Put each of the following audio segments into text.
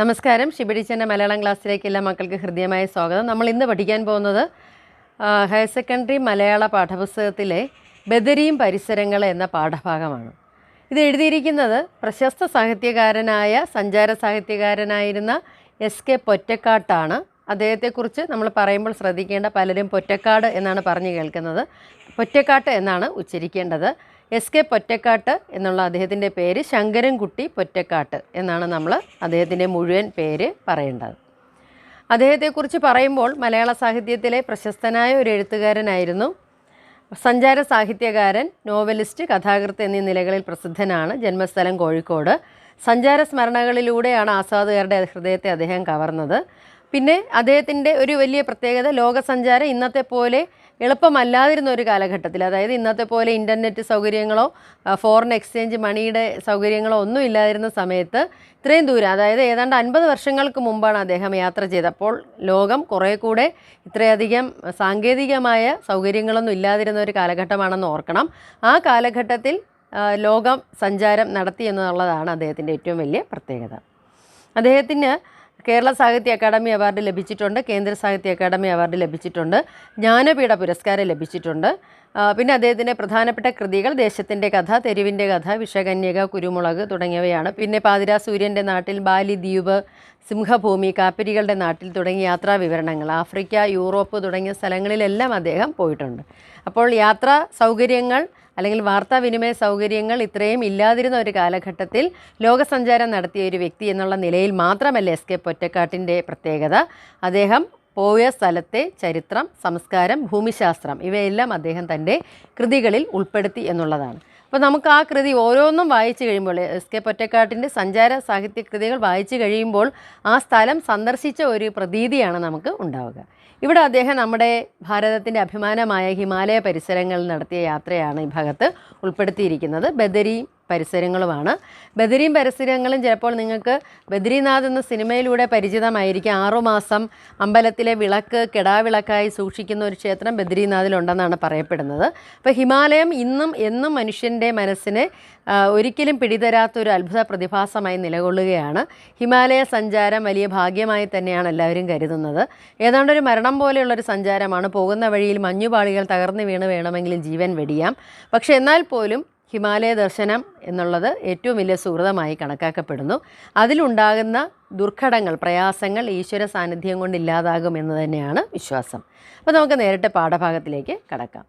നമസ്കാരം. ഷിബിടിച്ചന്റെ മലയാളം ക്ലാസ്സിലേക്ക് എല്ലാ മക്കൾക്ക് ഹൃദ്യമായ സ്വാഗതം. നമ്മൾ ഇന്ന് പഠിക്കാൻ പോകുന്നത് ഹയർ സെക്കൻഡറി മലയാള പാഠപുസ്തകത്തിലെ ബദരിയും പരിസരങ്ങൾ എന്ന പാഠഭാഗമാണ്. ഇത് എഴുതിയിരിക്കുന്നത് പ്രശസ്ത സാഹിത്യകാരനായ സഞ്ചാര സാഹിത്യകാരനായിരുന്ന എസ് കെ പൊറ്റക്കാട്ടാണ്. അദ്ദേഹത്തെക്കുറിച്ച് നമ്മൾ പറയുമ്പോൾ ശ്രദ്ധിക്കേണ്ട പലരും പൊറ്റക്കാട് എന്നാണ് പറഞ്ഞു കേൾക്കുന്നത്. പൊറ്റക്കാട്ട് എന്നാണ് ഉച്ചരിക്കേണ്ടത്. എസ് കെ പൊറ്റക്കാട്ട് എന്നുള്ള അദ്ദേഹത്തിന്റെ പേര് ശങ്കരൻകുട്ടി പൊറ്റക്കാട്ട് എന്നാണ് നമ്മൾ അദ്ദേഹത്തിന്റെ മുഴുവൻ പേര് പറയേണ്ടത്. അദ്ദേഹത്തെക്കുറിച്ച് പറയുമ്പോൾ മലയാള സാഹിത്യത്തിലെ പ്രശസ്തനായ ഒരു എഴുത്തുകാരനായിരുന്നു. സഞ്ചാര സാഹിത്യകാരൻ നോവലിസ്റ്റ് കഥാകൃത്ത് എന്നീ നിലകളിൽ പ്രസിദ്ധനാണ് ജന്മസ്ഥലം കോഴിക്കോട്. സഞ്ചാര സ്മരണകളിലൂടെയാണ് ആസ്വാദകരുടെ ഹൃദയത്തെ അദ്ദേഹം കവർന്നത്. പിന്നെ അദ്ദേഹത്തിന്റെ ഒരു വലിയ പ്രത്യേകത ലോകസഞ്ചാരം ഇന്നത്തെ പോലെ എളുപ്പമല്ലാതിരുന്ന ഒരു കാലഘട്ടത്തിൽ അതായത് ഇന്നത്തെ പോലെ ഇന്റർനെറ്റ് സൗകര്യങ്ങളോ ഫോറിൻ എക്സ്ചേഞ്ച് മണിയുടെ സൗകര്യങ്ങളോ ഒന്നും ഇല്ലാതിരുന്ന സമയത്ത് ഇത്രയും ദൂരം അതായത് ഏതാണ്ട് അൻപത് വർഷങ്ങൾക്ക് മുമ്പാണ് അദ്ദേഹം യാത്ര ചെയ്തപ്പോൾ ലോകം കുറേ കൂടെ ഇത്രയധികം സാങ്കേതികമായ സൗകര്യങ്ങളൊന്നും ഇല്ലാതിരുന്ന ഒരു കാലഘട്ടമാണെന്ന് ഓർക്കണം. ആ കാലഘട്ടത്തിൽ ലോകം സഞ്ചാരം നടത്തി എന്നുള്ളതാണ് അദ്ദേഹത്തിന്റെ ഏറ്റവും വലിയ പ്രത്യേകത. അദ്ദേഹത്തിന് കേരള സാഹിത്യ അക്കാദമി അവാർഡ് ലഭിച്ചിട്ടുണ്ട് കേന്ദ്ര സാഹിത്യ അക്കാദമി അവാർഡ് ലഭിച്ചിട്ടുണ്ട് ജ്ഞാനപീഠ പുരസ്കാരം ലഭിച്ചിട്ടുണ്ട്. പിന്നെ അദ്ദേഹത്തിന്റെ പ്രധാനപ്പെട്ട കൃതികൾ ദേശത്തിന്റെ കഥ തെരുവിന്റെ കഥ വിഷകന്യക കുരുമുളക് തുടങ്ങിയവയാണ്. പിന്നെ പാതിരാ സൂര്യന്റെ നാട്ടിൽ ബാലി ദ്വീപ് സിംഹഭൂമി കാപ്പിരികളുടെ നാട്ടിൽ തുടങ്ങിയ യാത്രാ വിവരണങ്ങൾ ആഫ്രിക്ക യൂറോപ്പ് തുടങ്ങിയ സ്ഥലങ്ങളിലെല്ലാം അദ്ദേഹം പോയിട്ടുണ്ട്. അപ്പോൾ യാത്രാ സൗകര്യങ്ങൾ അല്ലെങ്കിൽ വാർത്താവിനിമയ സൗകര്യങ്ങൾ ഇത്രയും ഇല്ലാതിരുന്ന ഒരു കാലഘട്ടത്തിൽ ലോകസഞ്ചാരം നടത്തിയ ഒരു വ്യക്തി എന്നുള്ള നിലയിൽ മാത്രമല്ല എസ് കെ പൊറ്റക്കാട്ടിന്റെ പ്രത്യേകത. അദ്ദേഹം പോയ സ്ഥലത്തെ ചരിത്രം സംസ്കാരം ഭൂമിശാസ്ത്രം ഇവയെല്ലാം അദ്ദേഹം തന്റെ കൃതികളിൽ ഉൾപ്പെടുത്തി എന്നുള്ളതാണ്. അപ്പോൾ നമുക്ക് ആ കൃതി ഓരോന്നും വായിച്ചു കഴിയുമ്പോൾ എസ് കെ പൊറ്റക്കാട്ടിന്റെ സഞ്ചാര സാഹിത്യ കൃതികൾ വായിച്ചു കഴിയുമ്പോൾ ആ സ്ഥലം സന്ദർശിച്ച ഒരു പ്രതീതിയാണ് നമുക്ക് ഉണ്ടാവുക. ഇവിടെ അദ്ദേഹം നമ്മുടെ ഭാരതത്തിന്റെ അഭിമാനമായ ഹിമാലയ പരിസരങ്ങളിൽ നടത്തിയ യാത്രയാണ് ഈ ഭാഗത്ത് ഉൾപ്പെടുത്തിയിരിക്കുന്നത്. ബദരി പരിസരങ്ങളുമാണ്. ബദരിയും പരിസരങ്ങളും ചിലപ്പോൾ നിങ്ങൾക്ക് ബദരീനാഥ് എന്ന സിനിമയിലൂടെ പരിചിതമായിരിക്കും. ആറുമാസം അമ്പലത്തിലെ വിളക്ക് കെടാവിളക്കായി സൂക്ഷിക്കുന്ന ഒരു ക്ഷേത്രം ബദരീനാഥിലുണ്ടെന്നാണ് പറയപ്പെടുന്നത്. അപ്പോൾ ഹിമാലയം ഇന്നും എന്നും മനുഷ്യന്റെ മനസ്സിനെ ഒരിക്കലും പിടിതരാത്ത ഒരു അത്ഭുത പ്രതിഭാസമായി നിലകൊള്ളുകയാണ്. ഹിമാലയ സഞ്ചാരം വലിയ ഭാഗ്യമായി തന്നെയാണ് എല്ലാവരും കരുതുന്നത്. ഏതാണ്ട് ഒരു മരണം പോലെയുള്ളൊരു സഞ്ചാരമാണ്. പോകുന്ന വഴിയിൽ മഞ്ഞുപാളികൾ തകർന്നു വീണ് വേണമെങ്കിലും ജീവൻ വെടിയാം. പക്ഷേ എന്നാൽ പോലും ഹിമാലയ ദർശനം എന്നുള്ളത് ഏറ്റവും വലിയ സുഹൃതമായി കണക്കാക്കപ്പെടുന്നു. അതിലുണ്ടാകുന്ന ദുർഘടങ്ങൾ പ്രയാസങ്ങൾ ഈശ്വര സാന്നിധ്യം കൊണ്ട് ഇല്ലാതാകുമെന്ന് തന്നെയാണ് വിശ്വാസം. അപ്പോൾ നമുക്ക് നേരിട്ട് പാഠഭാഗത്തിലേക്ക് കടക്കാം.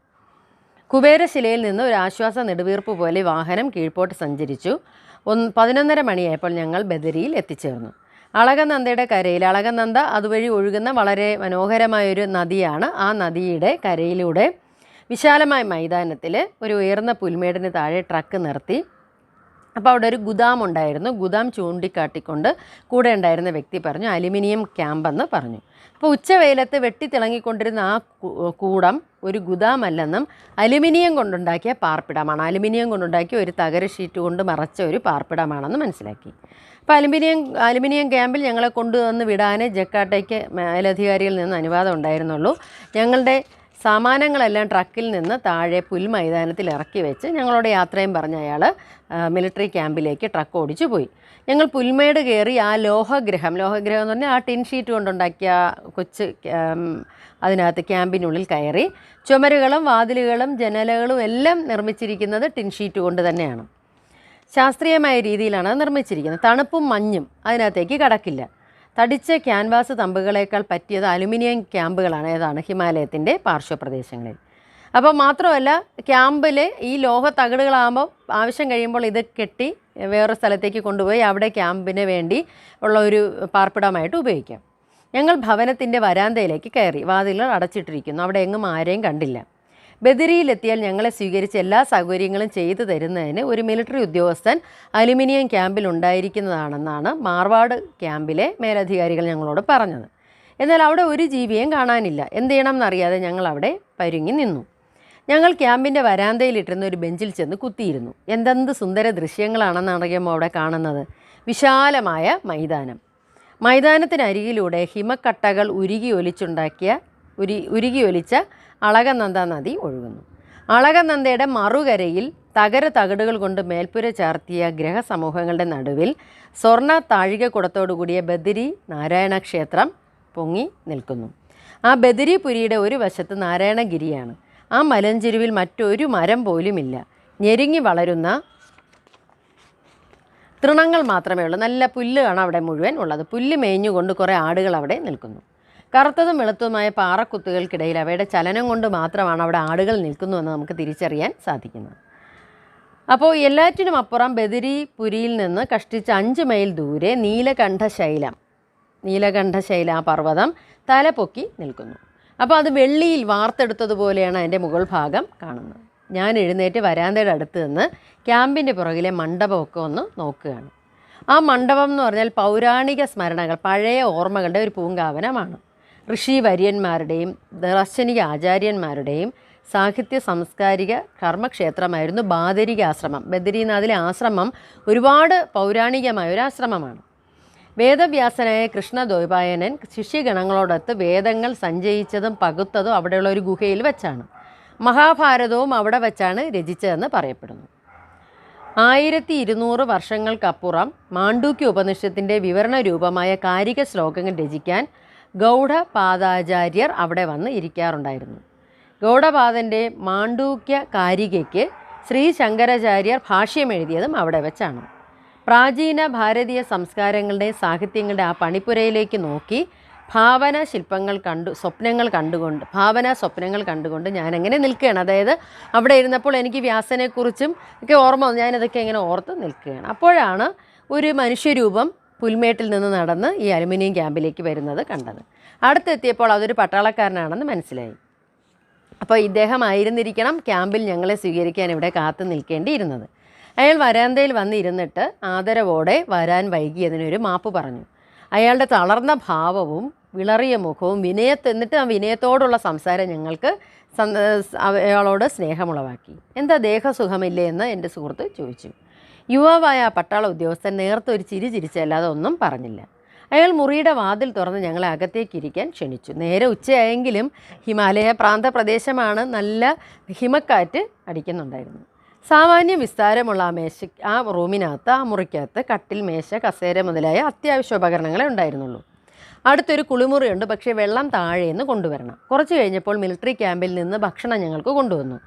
കുബേരശിലയിൽ നിന്ന് ഒരു ആശ്വാസ നെടുവീർപ്പ് പോലെ വാഹനം കീഴ്പോട്ട് സഞ്ചരിച്ചു. ഒന്ന് പതിനൊന്നര മണിയായപ്പോൾ ഞങ്ങൾ ബദരിയിൽ എത്തിച്ചേർന്നു. അളകനന്ദയുടെ കരയിൽ അളകനന്ദ അതുവഴി ഒഴുകുന്ന വളരെ മനോഹരമായൊരു നദിയാണ് ആ നദിയുടെ കരയിലൂടെ വിശാലമായ മൈതാനത്തിൽ ഒരു ഉയർന്ന പുൽമേടിന് താഴെ ട്രക്ക് നിർത്തി. അപ്പോൾ അവിടെ ഒരു ഗുദാം ഉണ്ടായിരുന്നു. ഗുദാം ചൂണ്ടിക്കാട്ടിക്കൊണ്ട് കൂടെ ഉണ്ടായിരുന്ന വ്യക്തി പറഞ്ഞു അലുമിനിയം ക്യാമ്പെന്ന് പറഞ്ഞു. അപ്പോൾ ഉച്ചവെയിലത്ത് വെട്ടിത്തിളങ്ങിക്കൊണ്ടിരുന്ന ആ കൂടം ഒരു ഗുദാമല്ലെന്നും അലുമിനിയം കൊണ്ടുണ്ടാക്കിയ പാർപ്പിടമാണ്. അലുമിനിയം കൊണ്ടുണ്ടാക്കിയ ഒരു തകര ഷീറ്റ് കൊണ്ട് മറച്ച ഒരു പാർപ്പിടമാണെന്ന് മനസ്സിലാക്കി. അപ്പോൾ അലുമിനിയം അലുമിനിയം ക്യാമ്പിൽ ഞങ്ങളെ കൊണ്ടുവന്ന് വിടാനേ ജക്കാട്ടയ്ക്ക് മേലധികാരിയിൽ നിന്ന് അനുവാദം ഉണ്ടായിരുന്നുള്ളൂ. ഞങ്ങളുടെ സാമാനങ്ങളെല്ലാം ട്രക്കിൽ നിന്ന് താഴെ പുൽമൈതാനത്തിൽ ഇറക്കി വെച്ച് ഞങ്ങളുടെ യാത്രയും പറഞ്ഞ അയാൾ മിലിറ്ററി ക്യാമ്പിലേക്ക് ട്രക്ക് ഓടിച്ചു പോയി. ഞങ്ങൾ പുൽമേട് കയറി ആ ലോഹഗ്രഹം ലോഹഗ്രഹം എന്ന് പറഞ്ഞാൽ ആ ടിൻ ഷീറ്റ് കൊണ്ടുണ്ടാക്കിയ കൊച്ച് അതിനകത്ത് ക്യാമ്പിനുള്ളിൽ കയറി ചുമരുകളും വാതിലുകളും ജനലുകളും എല്ലാം നിർമ്മിച്ചിരിക്കുന്നത് ടിൻ ഷീറ്റ് കൊണ്ട് തന്നെയാണ്. ശാസ്ത്രീയമായ രീതിയിലാണ് നിർമ്മിച്ചിരിക്കുന്നത്. തണുപ്പും മഞ്ഞും അതിനകത്തേക്ക് കടക്കില്ല. തടിച്ച ക്യാൻവാസ് തമ്പുകളേക്കാൾ പറ്റിയത് അലുമിനിയം ക്യാമ്പുകളാണ്. ഏതാണ്? ഹിമാലയത്തിന്റെ പാർശ്വപ്രദേശങ്ങളിൽ. അപ്പോൾ മാത്രമല്ല ക്യാമ്പിൽ ഈ ലോഹ തകിടുകളാകുമ്പോൾ ആവശ്യം കഴിയുമ്പോൾ ഇത് കെട്ടി വേറെ സ്ഥലത്തേക്ക് കൊണ്ടുപോയി അവിടെ ക്യാമ്പിന് വേണ്ടി ഉള്ള ഒരു പാർപ്പിടമായിട്ട് ഉപയോഗിക്കാം. ഞങ്ങൾ ഭവനത്തിന്റെ വരാന്തയിലേക്ക് കയറി. വാതിലുകൾ അടച്ചിട്ടിരിക്കുന്നു. അവിടെ എങ്ങും ആരെയും കണ്ടില്ല. ബദരിയിലെത്തിയാൽ ഞങ്ങളെ സ്വീകരിച്ച് എല്ലാ സൗകര്യങ്ങളും ചെയ്തു തരുന്നതിന് ഒരു മിലിറ്ററി ഉദ്യോഗസ്ഥൻ അലുമിനിയം ക്യാമ്പിൽ ഉണ്ടായിരിക്കുന്നതാണെന്നാണ് മാർവാട് ക്യാമ്പിലെ മേലധികാരികൾ ഞങ്ങളോട് പറഞ്ഞത്. എന്നാൽ അവിടെ ഒരു ജീവിയെയും കാണാനില്ല. എന്ത് ചെയ്യണം എന്നറിയാതെ ഞങ്ങൾ അവിടെ പരുങ്ങി നിന്നു. ഞങ്ങൾ ക്യാമ്പിന്റെ വരാന്തയിലിട്ടിരുന്ന ഒരു ബെഞ്ചിൽ ചെന്ന് കുത്തിയിരുന്നു. എന്തെന്ത് സുന്ദര ദൃശ്യങ്ങളാണെന്നറിയുമ്പോൾ അവിടെ കാണുന്നത്? വിശാലമായ മൈതാനം. മൈതാനത്തിനരികിലൂടെ ഹിമക്കട്ടകൾ ഉരുകി ഒലിച്ചുണ്ടാക്കിയ ഉരി ഉരുകി ഒലിച്ച അളകനന്ദ നദി ഒഴുകുന്നു. അളകനന്ദയുടെ മറുകരയിൽ തകര തകടുകൾ കൊണ്ട് മേൽപ്പുര ചാർത്തിയ ഗ്രഹസമൂഹങ്ങളുടെ നടുവിൽ സ്വർണ താഴികക്കുടത്തോടുകൂടിയ ബദരി നാരായണ ക്ഷേത്രം പൊങ്ങി നിൽക്കുന്നു. ആ ബദരിപുരിയുടെ ഒരു വശത്ത് നാരായണഗിരിയാണ്. ആ മലഞ്ചെരുവിൽ മറ്റൊരു മരം പോലുമില്ല. ഞെരുങ്ങി വളരുന്ന തൃണങ്ങൾ മാത്രമേ ഉള്ളൂ. നല്ല പുല്ലാണ് അവിടെ മുഴുവൻ ഉള്ളത്. പുല്ല് മേഞ്ഞുകൊണ്ട് കുറേ ആടുകൾ അവിടെ നിൽക്കുന്നു. കറുത്തതും വെളുത്തതുമായ പാറക്കുത്തുകൾക്കിടയിൽ അവയുടെ ചലനം കൊണ്ട് മാത്രമാണ് അവിടെ ആടുകൾ നിൽക്കുന്നുവെന്ന് നമുക്ക് തിരിച്ചറിയാൻ സാധിക്കുന്നത്. അപ്പോൾ എല്ലാറ്റിനും അപ്പുറം ബദരിപുരിയിൽ നിന്ന് കഷ്ടിച്ച് അഞ്ച് മൈൽ ദൂരെ നീലകണ്ഠശൈലം നീലകണ്ഠശൈല പർവതം തല പൊക്കി നിൽക്കുന്നു. അപ്പോൾ അത് വെള്ളിയിൽ വാർത്തെടുത്തതുപോലെയാണ് അതിന്റെ മുകൾ ഭാഗം കാണുന്നത്. ഞാൻ എഴുന്നേറ്റ് വരാന്തയുടെ അടുത്ത് നിന്ന് ക്യാമ്പിന്റെ പുറകിലെ മണ്ഡപമൊക്കെ ഒന്ന് നോക്കുകയാണ്. ആ മണ്ഡപം എന്ന് പറഞ്ഞാൽ പൗരാണിക സ്മരണകൾ പഴയ ഓർമ്മകളുടെ ഒരു പൂങ്കാവനമാണ്. ഋഷി വര്യന്മാരുടെയും ദർശനിക ആചാര്യന്മാരുടെയും സാഹിത്യ സാംസ്കാരിക കർമ്മക്ഷേത്രമായിരുന്നു ബാദരിക ആശ്രമം ബദരീനാഥിലെ ആശ്രമം ഒരുപാട് പൗരാണികമായ ഒരു ആശ്രമമാണ്. വേദവ്യാസനായ കൃഷ്ണദ്വൈപായനൻ ശിഷ്യഗണങ്ങളോടൊത്ത് വേദങ്ങൾ സഞ്ചയിച്ചതും പകുത്തതും അവിടെയുള്ള ഒരു ഗുഹയിൽ വെച്ചാണ്. മഹാഭാരതവും അവിടെ വെച്ചാണ് രചിച്ചതെന്ന് പറയപ്പെടുന്നു. ആയിരത്തി ഇരുന്നൂറ് വർഷങ്ങൾക്കപ്പുറം മാണ്ഡൂക്യ ഉപനിഷത്തിന്റെ വിവരണ രൂപമായ കാരിക ശ്ലോകങ്ങൾ രചിക്കാൻ ഗൗഡപാദാചാര്യർ അവിടെ വന്ന് ഇരിക്കാറുണ്ടായിരുന്നു. ഗൗഡപാദന്റെ മാണ്ഡൂക്യ കാരികയ്ക്ക് ശ്രീ ശങ്കരാചാര്യർ ഭാഷ്യം എഴുതിയതും അവിടെ വെച്ചാണ്. പ്രാചീന ഭാരതീയ സംസ്കാരങ്ങളുടെ സാഹിത്യങ്ങളുടെ ആ പണിപ്പുരയിലേക്ക് നോക്കി ഭാവന ശില്പങ്ങൾ കണ്ടു സ്വപ്നങ്ങൾ കണ്ടുകൊണ്ട് ഭാവന സ്വപ്നങ്ങൾ കണ്ടുകൊണ്ട് എങ്ങനെ നിൽക്കുകയാണ്. അതായത് അവിടെ ഇരുന്നപ്പോൾ എനിക്ക് വ്യാസനെക്കുറിച്ചും ഒക്കെ ഓർമ്മ ഞാനതൊക്കെ ഇങ്ങനെ ഓർത്ത് നിൽക്കുകയാണ്. അപ്പോഴാണ് ഒരു മനുഷ്യരൂപം പുൽമേട്ടിൽ നിന്ന് നടന്ന് ഈ അലുമിനിയം ക്യാമ്പിലേക്ക് വരുന്നത് കണ്ടത്. അടുത്തെത്തിയപ്പോൾ അതൊരു പട്ടാളക്കാരനാണെന്ന് മനസ്സിലായി. അപ്പോൾ ഇദ്ദേഹം ആയിരുന്നിരിക്കണം ക്യാമ്പിൽ ഞങ്ങളെ സ്വീകരിക്കാൻ ഇവിടെ കാത്തു നിൽക്കേണ്ടിയിരുന്നത്. അയാൾ വരാന്തയിൽ വന്നിരുന്നിട്ട് ആദരവോടെ വരാൻ വൈകിയതിനൊരു മാപ്പ് പറഞ്ഞു. അയാളുടെ തളർന്ന ഭാവവും വിളറിയ മുഖവും വിനയത്ത് എന്നിട്ട് ആ വിനയത്തോടുള്ള സംസാരം ഞങ്ങൾക്ക് അയാളോട് സ്നേഹമുളവാക്കി. എന്താ ദേഹസുഖമില്ലേ എന്ന് എന്റെ സുഹൃത്ത് ചോദിച്ചു. യുവാവായ ആ പട്ടാള ഉദ്യോഗസ്ഥൻ നേരത്തെ ഒരു ചിരി ചിരിച്ചല്ലാതെ ഒന്നും പറഞ്ഞില്ല. അയാൾ മുറിയുടെ വാതിൽ തുറന്ന് ഞങ്ങളെ അകത്തേക്ക് ഇരിക്കാൻ ക്ഷണിച്ചു. നേരെ ഉച്ചയായെങ്കിലും ഹിമാലയ പ്രാന്ത പ്രദേശമാണ് നല്ല ഹിമക്കാറ്റ് അടിക്കുന്നുണ്ടായിരുന്നു. സാമാന്യ വിസ്താരമുള്ള ആ മേശ ആ റൂമിനകത്ത് ആ മുറിക്കകത്ത് കട്ടിൽ മേശ കസേര മുതലായ അത്യാവശ്യ ഉപകരണങ്ങളെ ഉണ്ടായിരുന്നുള്ളൂ. അടുത്തൊരു കുളിമുറിയുണ്ട് പക്ഷേ വെള്ളം താഴേന്ന് കൊണ്ടുവരണം. കുറച്ച് കഴിഞ്ഞപ്പോൾ മിലിറ്ററി ക്യാമ്പിൽ നിന്ന് ഭക്ഷണം ഞങ്ങൾക്ക് കൊണ്ടുവന്നു.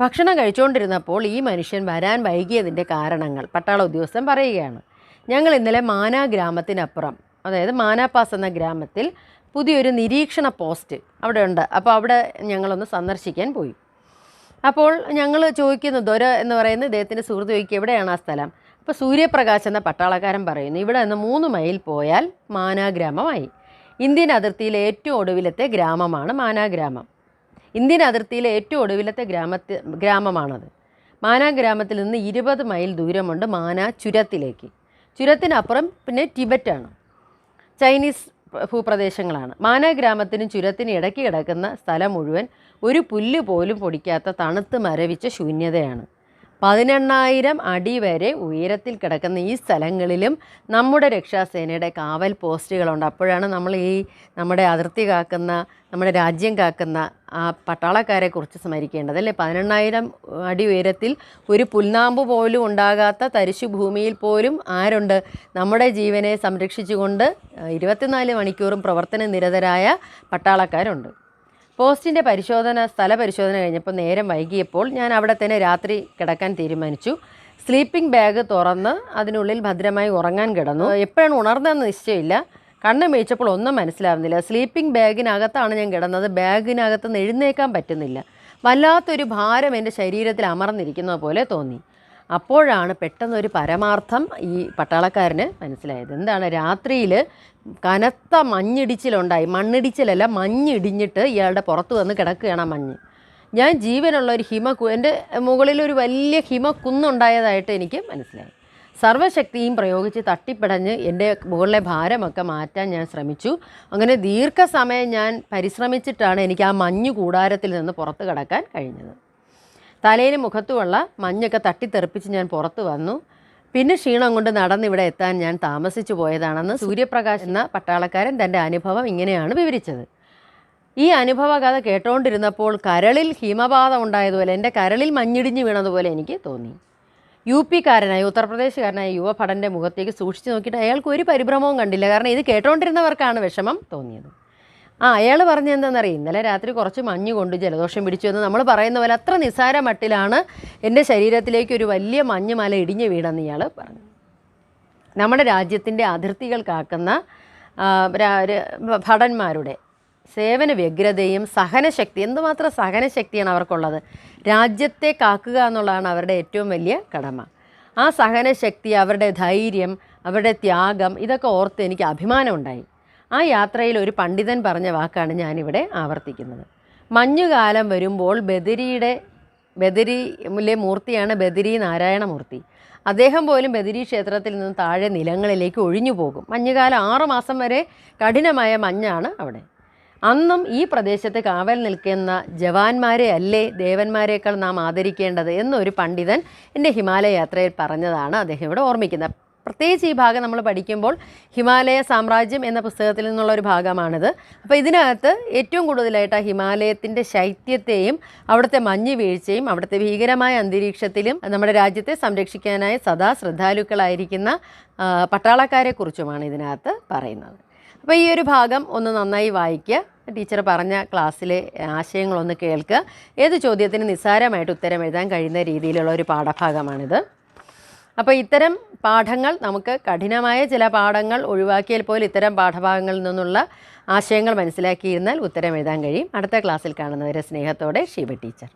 ഭക്ഷണം കഴിച്ചുകൊണ്ടിരുന്നപ്പോൾ ഈ മനുഷ്യൻ വരാൻ വൈകിയതിന്റെ കാരണങ്ങൾ പട്ടാള ഉദ്യോഗസ്ഥൻ പറയുകയാണ്. ഞങ്ങൾ ഇന്നലെ മാനാ ഗ്രാമത്തിനപ്പുറം അതായത് മാനാപാസ് എന്ന ഗ്രാമത്തിൽ പുതിയൊരു നിരീക്ഷണ പോസ്റ്റ് അവിടെ ഉണ്ട് അപ്പോൾ അവിടെ ഞങ്ങളൊന്ന് സന്ദർശിക്കാൻ പോയി. അപ്പോൾ ഞങ്ങൾ ചോദിക്കുന്നു ദൊര എന്ന് പറയുന്ന ഇദ്ദേഹത്തിന്റെ സുഹൃത്ത് ചോദിക്കുക എവിടെയാണ് ആ സ്ഥലം? അപ്പോൾ സൂര്യപ്രകാശ് എന്ന പട്ടാളക്കാരൻ പറയുന്നു ഇവിടെ നിന്ന് മൂന്ന് മൈൽ പോയാൽ മാനാഗ്രാമമായി ഇന്ത്യൻ അതിർത്തിയിലെ ഏറ്റവും ഒടുവിലത്തെ ഗ്രാമമാണ് മാനാഗ്രാമം ഇന്ത്യൻ അതിർത്തിയിലെ ഏറ്റവും ഒടുവിലത്തെ ഗ്രാമത്തി ഗ്രാമമാണത്. മാനാ ഗ്രാമത്തിൽ നിന്ന് ഇരുപത് മൈൽ ദൂരമുണ്ട് മാനാ ചുരത്തിലേക്ക്. ചുരത്തിനപ്പുറം പിന്നെ ടിബറ്റാണ്. ചൈനീസ് ഭൂപ്രദേശങ്ങളാണ്. മാനാ ഗ്രാമത്തിനും ചുരത്തിനും ഇടയ്ക്ക് കിടക്കുന്ന സ്ഥലം മുഴുവൻ ഒരു പുല്ല് പോലും പൊടിക്കാത്ത തണുത്ത് മരവിച്ച ശൂന്യതയാണ്. പതിനെണ്ണായിരം അടി വരെ ഉയരത്തിൽ കിടക്കുന്ന ഈ സ്ഥലങ്ങളിലും നമ്മുടെ രക്ഷാസേനയുടെ കാവൽ പോസ്റ്റുകളുണ്ട്. അപ്പോഴാണ് നമ്മൾ ഈ നമ്മുടെ അതിർത്തി കാക്കുന്ന നമ്മുടെ രാജ്യം കാക്കുന്ന ആ പട്ടാളക്കാരെ കുറിച്ച് സ്മരിക്കേണ്ടത് അല്ലേ? പതിനെണ്ണായിരം അടി ഉയരത്തിൽ ഒരു പുൽനാമ്പ് പോലും ഉണ്ടാകാത്ത തരിശു ഭൂമിയിൽ പോലും ആരുണ്ട്? നമ്മുടെ ജീവനെ സംരക്ഷിച്ചുകൊണ്ട് ഇരുപത്തിനാല് മണിക്കൂറും പ്രവർത്തന നിരതരായ പട്ടാളക്കാരുണ്ട്. പോസ്റ്റിന്റെ പരിശോധന സ്ഥല പരിശോധന കഴിഞ്ഞപ്പോൾ നേരം വൈകിയപ്പോൾ ഞാൻ അവിടെ തന്നെ രാത്രി കിടക്കാൻ തീരുമാനിച്ചു. സ്ലീപ്പിംഗ് ബാഗ് തുറന്ന് അതിനുള്ളിൽ ഭദ്രമായി ഉറങ്ങാൻ കിടന്നു. എപ്പോഴാണ് ഉണർന്നതെന്ന് നിശ്ചയമില്ല. കണ്ണ് മേയിച്ചപ്പോൾ ഒന്നും മനസ്സിലാവുന്നില്ല. സ്ലീപ്പിംഗ് ബാഗിനകത്താണ് ഞാൻ കിടന്നത്. ബാഗിനകത്ത് നിന്ന് എഴുന്നേക്കാൻ പറ്റുന്നില്ല. വല്ലാത്തൊരു ഭാരം എന്റെ ശരീരത്തിൽ അമർന്നിരിക്കുന്നത് പോലെ തോന്നി. അപ്പോഴാണ് പെട്ടെന്നൊരു പരമാർത്ഥം ഈ പട്ടാളക്കാരന് മനസ്സിലായത്. എന്താണ്? രാത്രിയിൽ കനത്ത മഞ്ഞിടിച്ചിലുണ്ടായി. മണ്ണിടിച്ചിലല്ല മഞ്ഞിടിഞ്ഞിട്ട് ഇയാളുടെ പുറത്ത് വന്ന് കിടക്കുകയാണ് ആ മഞ്ഞ്. ഞാൻ ജീവനുള്ള ഒരു ഹിമ എന്റെ മുകളിൽ ഒരു വലിയ ഹിമക്കുന്നുണ്ടായതായിട്ട് എനിക്ക് മനസ്സിലായി. സർവശക്തിയും പ്രയോഗിച്ച് തട്ടിപ്പടഞ്ഞ് എന്റെ മുകളിലെ ഭാരമൊക്കെ മാറ്റാൻ ഞാൻ ശ്രമിച്ചു. അങ്ങനെ ദീർഘസമയം ഞാൻ പരിശ്രമിച്ചിട്ടാണ് എനിക്ക് ആ മഞ്ഞ് കൂടാരത്തിൽ നിന്ന് പുറത്ത് കടക്കാൻ കഴിഞ്ഞത്. തലയിലും മുഖത്തുമുള്ള മഞ്ഞൊക്കെ തട്ടിത്തെറിപ്പിച്ച് ഞാൻ പുറത്ത് വന്നു. പിന്നെ ക്ഷീണം കൊണ്ട് നടന്ന് ഇവിടെ എത്താൻ ഞാൻ താമസിച്ചു പോയതാണെന്ന് സൂര്യപ്രകാശ് എന്ന പട്ടാളക്കാരൻ തന്റെ അനുഭവം ഇങ്ങനെയാണ് വിവരിച്ചത്. ഈ അനുഭവ കഥ കേട്ടോണ്ടിരുന്നപ്പോൾ കരളിൽ ഹിമപാതം ഉണ്ടായതുപോലെ എന്റെ കരളിൽ മഞ്ഞിടിഞ്ഞ് വീണതുപോലെ എനിക്ക് തോന്നി. യു പിക്കാരനായ ഉത്തർപ്രദേശുകാരനായ യുവഭടന്റെ മുഖത്തേക്ക് സൂക്ഷിച്ചു നോക്കിയിട്ട് അയാൾക്ക് ഒരു പരിഭ്രമവും കണ്ടില്ല. കാരണം ഇത് കേട്ടോണ്ടിരുന്നവർക്കാണ് വിഷമം തോന്നിയത്. ആ അയാൾ പറഞ്ഞ എന്താണെന്നറിയാം ഇന്നലെ രാത്രി കുറച്ച് മഞ്ഞ് കൊണ്ട് ജലദോഷം പിടിച്ചു എന്ന് നമ്മൾ പറയുന്ന പോലെ അത്ര നിസാര മട്ടിലാണ് എന്റെ ശരീരത്തിലേക്ക് ഒരു വലിയ മഞ്ഞ് മല ഇടിഞ്ഞ് വീണെന്ന് ഇയാൾ പറഞ്ഞു. നമ്മുടെ രാജ്യത്തിന്റെ അതിർത്തികൾ കാക്കുന്ന ഭടന്മാരുടെ സേവന വ്യഗ്രതയും സഹനശക്തി എന്തുമാത്രം സഹനശക്തിയാണ് അവർക്കുള്ളത്? രാജ്യത്തെ കാക്കുക എന്നുള്ളതാണ് അവരുടെ ഏറ്റവും വലിയ കടമ. ആ സഹനശക്തി അവരുടെ ധൈര്യം അവരുടെ ത്യാഗം ഇതൊക്കെ ഓർത്ത് എനിക്ക് അഭിമാനമുണ്ടായി. ആ യാത്രയിൽ ഒരു പണ്ഡിതൻ പറഞ്ഞ വാക്കാണ് ഞാനിവിടെ ആവർത്തിക്കുന്നത്. മഞ്ഞുകാലം വരുമ്പോൾ ബദരിയുടെ ബദരിയിലെ മൂർത്തിയാണ് ബദരി നാരായണമൂർത്തി. അദ്ദേഹം പോലും ബദരി ക്ഷേത്രത്തിൽ നിന്ന് താഴെ നിലങ്ങളിലേക്ക് ഒഴിഞ്ഞു പോകും. മഞ്ഞുകാലം ആറ് മാസം വരെ കഠിനമായ മഞ്ഞാണ് അവിടെ. അന്നും ഈ പ്രദേശത്ത് കാവൽ നിൽക്കുന്ന ജവാന്മാരെ അല്ലേ ദേവന്മാരെക്കാൾ നാം ആദരിക്കേണ്ടത് എന്നൊരു പണ്ഡിതൻ എന്റെ ഹിമാലയ യാത്രയിൽ പറഞ്ഞതാണ് അദ്ദേഹം ഇവിടെ ഓർമ്മിക്കുന്നത്. പ്രത്യേകിച്ച് ഈ ഭാഗം നമ്മൾ പഠിക്കുമ്പോൾ ഹിമാലയ സാമ്രാജ്യം എന്ന പുസ്തകത്തിൽ നിന്നുള്ള ഒരു ഭാഗമാണിത്. അപ്പോൾ ഇതിനകത്ത് ഏറ്റവും കൂടുതലായിട്ട് ആ ഹിമാലയത്തിന്റെ ശൈത്യത്തെയും അവിടുത്തെ മഞ്ഞ് വീഴ്ചയും അവിടുത്തെ ഭീകരമായ അന്തരീക്ഷത്തിലും നമ്മുടെ രാജ്യത്തെ സംരക്ഷിക്കാനായി സദാ ശ്രദ്ധാലുക്കളായിരിക്കുന്ന പട്ടാളക്കാരെക്കുറിച്ചുമാണ് ഇതിനകത്ത് പറയുന്നത്. അപ്പോൾ ഈ ഒരു ഭാഗം ഒന്ന് നന്നായി വായിക്കുക. ടീച്ചർ പറഞ്ഞ ക്ലാസ്സിലെ ആശയങ്ങളൊന്ന് കേൾക്കുക. ഏത് ചോദ്യത്തിന് നിസ്സാരമായിട്ട് ഉത്തരം എഴുതാൻ കഴിയുന്ന രീതിയിലുള്ള ഒരു പാഠഭാഗമാണിത്. അപ്പോൾ ഇത്തരം പാഠങ്ങൾ നമുക്ക് കഠിനമായ ചില പാഠങ്ങൾ ഒഴിവാക്കിയാൽ പോലും ഇത്തരം പാഠഭാഗങ്ങളിൽ നിന്നുള്ള ആശയങ്ങൾ മനസ്സിലാക്കിയിരുന്നാൽ ഉത്തരം എഴുതാൻ കഴിയും. അടുത്ത ക്ലാസ്സിൽ കാണുന്നവരെ സ്നേഹത്തോടെ ഷീബ ടീച്ചർ.